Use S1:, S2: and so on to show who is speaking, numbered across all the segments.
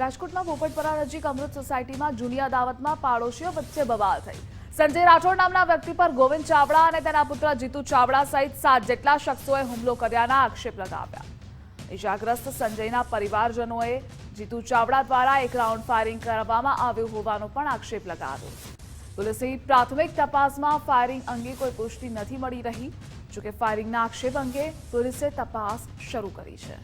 S1: રાજકોટના પોપટપરા નજીક અમૃત સોસાયટીમાં જૂની અદાવતમાં પાડોશીઓ વચ્ચે બવાલ થઈ. સંજય રાઠોડ નામના વ્યક્તિ પર ગોવિંદ ચાવડા અને તેના પુત્ર જીતુ ચાવડા સહિત સાત જેટલા શખ્સોએ હુમલો કર્યાના આક્ષેપ લગાવ્યા. ઇજાગ્રસ્ત સંજયના પરિવારજનોએ જીતુ ચાવડા દ્વારા એક રાઉન્ડ ફાયરિંગ કરવામાં આવ્યું હોવાનો પણ આક્ષેપ લગાવ્યો. પોલીસે પ્રાથમિક તપાસમાં ફાયરિંગ અંગે કોઈ પુષ્ટિ નથી મળી રહી. જોકે ફાયરિંગના આક્ષેપ અંગે પોલીસે તપાસ શરૂ કરી છે.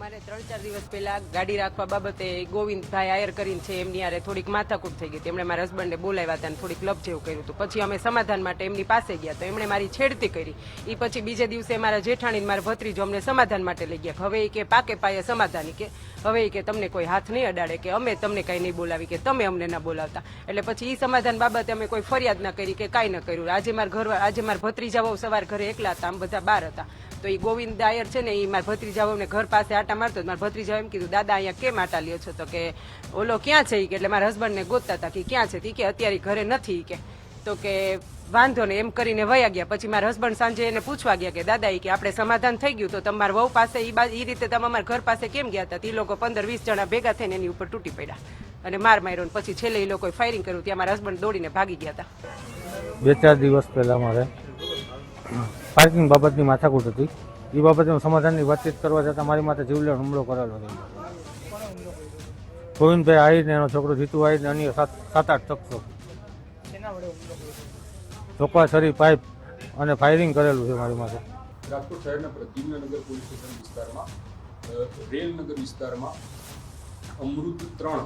S2: અમારે ત્રણ ચાર દિવસ પહેલા ગાડી રાખવા બાબતે ગોવિંદભાઈ આયર કરીને છે, એમની આરે થોડીક માથાકૂટ થઈ ગઈ. એમણે મારા હસબન્ડને બોલાવ્યા હતા થોડીક લપ જેવું કર્યું હતું. પછી અમે સમાધાન માટે એમની પાસે ગયા તો એમણે મારી છેડતી કરી. એ પછી બીજે દિવસે મારા જેઠાણી મારા ભત્રીજો અમને સમાધાન માટે લઈ ગયા. હવે એ કે પાકે પાયે સમાધાન કે, હવે એ કે તમને કોઈ હાથ નહીં અડાડે કે અમે તમને કઈ નહીં બોલાવી કે તમે અમને ના બોલાવતા. એટલે પછી એ સમાધાન બાબતે અમે કોઈ ફરિયાદ ના કરી કે કાંઈ ન કર્યું. આજે મારા ઘર આજે મારા ભત્રીજા વહુ સવાર ઘરે એકલા હતા આમ બધા બાર હતા. તો એ ગોવિંદ આયર છે ને એ મારા ભત્રીજાઓને ઘર પાસે આટા મારતો મારા ભત્રીજા એમ કીધું, દાદા, અહીંયા કેમ આટા લ્યો છો? તો કે, ઓલો ક્યાં છે કે એટલે મારા હસબન્ડને ગોતતા હતા કે ક્યાં છે કે અત્યારે ઘરે નથી કે. તો કે વાંધો ને એમ કરીને વયા ગયા. પછી મારા હસબન્ડ સાંજે એને પૂછવા ગયા કે, દાદા કે આપણે સમાધાન થઈ ગયું તો તમારા વહુ પાસે એ રીતે તમે અમારા ઘર પાસે કેમ ગયા હતા? ઈ લોકો પંદર વીસ જણા ભેગા થઈને એની ઉપર તૂટી પડ્યા. અને માર માર્યો ને પછી છેલ્લે એ લોકોએ ફાયરિંગ કર્યું, ત્યાં મારા હસબન્ડ દોડીને ભાગી ગયા હતા.
S3: બે ચાર દિવસ પહેલાં મારે. પાર્કિંગ બાબતની માથાકૂટ હતી. એ બાબતે હું સમાધાનની વાતચીત કરવા જતાં મારી માથે જીવલેણ હુમલો કરેલો હતો ગોવિંદભાઈ આવીને એનો છોકરો જીતુ આહીર ને અન્ય સાત સાત આઠ શખ્સો ચોખા છરી પાઇપ અને ફાયરિંગ કરેલું છે મારી માથે.
S4: રાજકોટ શહેરના પ્રદ્યુમ્નગર પોલીસ સ્ટેશન વિસ્તારમાં રેલનગર વિસ્તારમાં અમૃત ત્રણ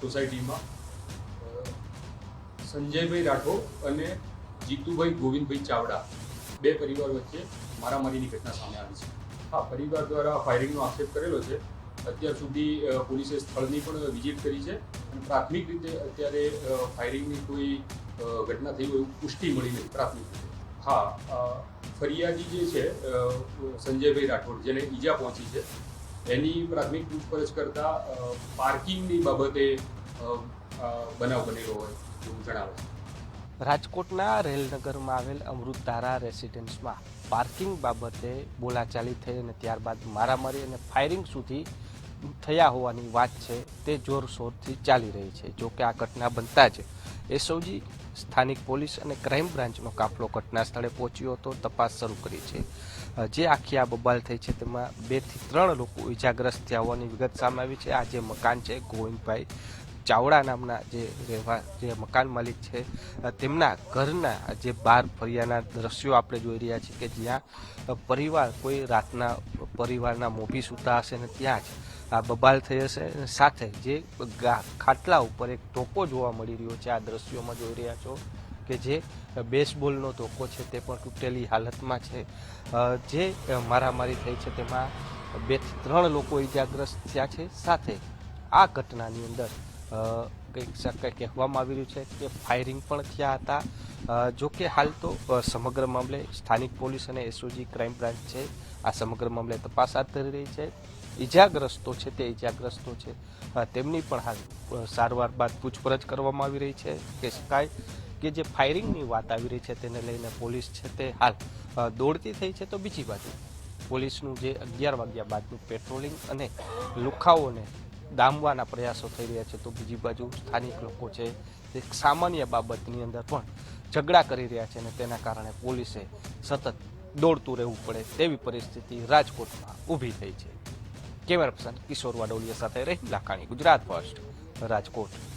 S4: સોસાયટીમાં સંજયભાઈ રાઠોડ અને જીતુભાઈ ગોવિંદભાઈ ચાવડા બે પરિવાર વચ્ચે મારામારીની ઘટના સામે આવી છે. હા, પરિવાર દ્વારા ફાયરિંગનો આક્ષેપ કરેલો છે. અત્યાર સુધી પોલીસે સ્થળની પણ વિઝિટ કરી છે અને પ્રાથમિક રીતે અત્યારે ફાયરિંગની કોઈ ઘટના થઈ હોય પુષ્ટિ મળી નથી પ્રાથમિક રીતે. હા ફરિયાદી જે છે સંજયભાઈ રાઠોડ, જેને ઈજા પહોંચી છે, એની પ્રાથમિક પૂછપરછ કરતાં પાર્કિંગની બાબતે બનાવ બનેલો હોય એવું જણાવે છે.
S5: રાજકોટના રેલનગરમાં આવેલ અમૃતધારા રેસિડેન્સમાં પાર્કિંગ બાબતે બોલાચાલી થઈ અને ત્યારબાદ મારામારી અને ફાયરિંગ સુધી થયા હોવાની વાત છે, તે જોરશોરથી ચાલી રહી છે. જો કે આ ઘટના બનતા જ એસઓજી, સ્થાનિક પોલીસ અને ક્રાઇમ બ્રાન્ચનો કાફલો ઘટના સ્થળે પહોંચ્યો હતો તપાસ શરૂ કરી છે. જે આખી આ બબાલ થઈ છે, તેમાં બેથી ત્રણ લોકો ઇજાગ્રસ્ત થયા હોવાની વિગત સામે આવી છે. આ જે મકાન છે, ગોવિંદભાઈ ચાવડા નામના જે રહેવા જે મકાન માલિક છે તેમના ઘરના જે બહાર ફરિયાના દ્રશ્યો આપણે જોઈ રહ્યા છીએ કે જ્યાં પરિવાર કોઈ રાતના પરિવારના મોભી સૂતા હશે ને ત્યાં જ આ બબાલ થઈ હશે સાથે જે ખાટલા ઉપર એક ટોકો જોવા મળી રહ્યો છે, આ દ્રશ્યોમાં જોઈ રહ્યા છો કે જે બેસબોલનો ટોકો છે તે પણ તૂટેલી હાલતમાં છે. જે મારામારી થઈ છે તેમાં બે ત્રણ લોકો ઇજાગ્રસ્ત થયા છે. સાથે આ ઘટનાની અંદર કંઈક કહેવામાં આવી રહ્યું છે કે ફાયરિંગ પણ થયા હતા. જો કે હાલ તો સમગ્ર મામલે સ્થાનિક પોલીસ અને એસઓજી ક્રાઇમ બ્રાન્ચ છે, આ સમગ્ર મામલે તપાસ હાથ ધરી રહી છે. ઈજાગ્રસ્તો છે તે ઈજાગ્રસ્તો છે. તેમની પણ હાલ સારવાર બાદ પૂછપરછ કરવામાં આવી રહી છે કે શકાય કે જે ફાયરિંગની વાત આવી રહી છે તેને લઈને પોલીસ છે તે હાલ દોડતી થઈ છે. તો બીજી બાજુ, પોલીસનું જે અગિયાર વાગ્યા બાદનું પેટ્રોલિંગ અને લુખાઓને ડામવાના પ્રયાસો થઈ રહ્યા છે તો બીજી બાજુ સ્થાનિક લોકો છે તે સામાન્ય બાબતની અંદર પણ ઝઘડા કરી રહ્યા છે અને તેના કારણે પોલીસે સતત દોડતું રહેવું પડે તેવી પરિસ્થિતિ રાજકોટમાં ઊભી થઈ છે. કેમેરા પર્સન કિશોર વાડોલિયા સાથે રહી લાખાણી, ગુજરાત ફર્સ્ટ, રાજકોટ.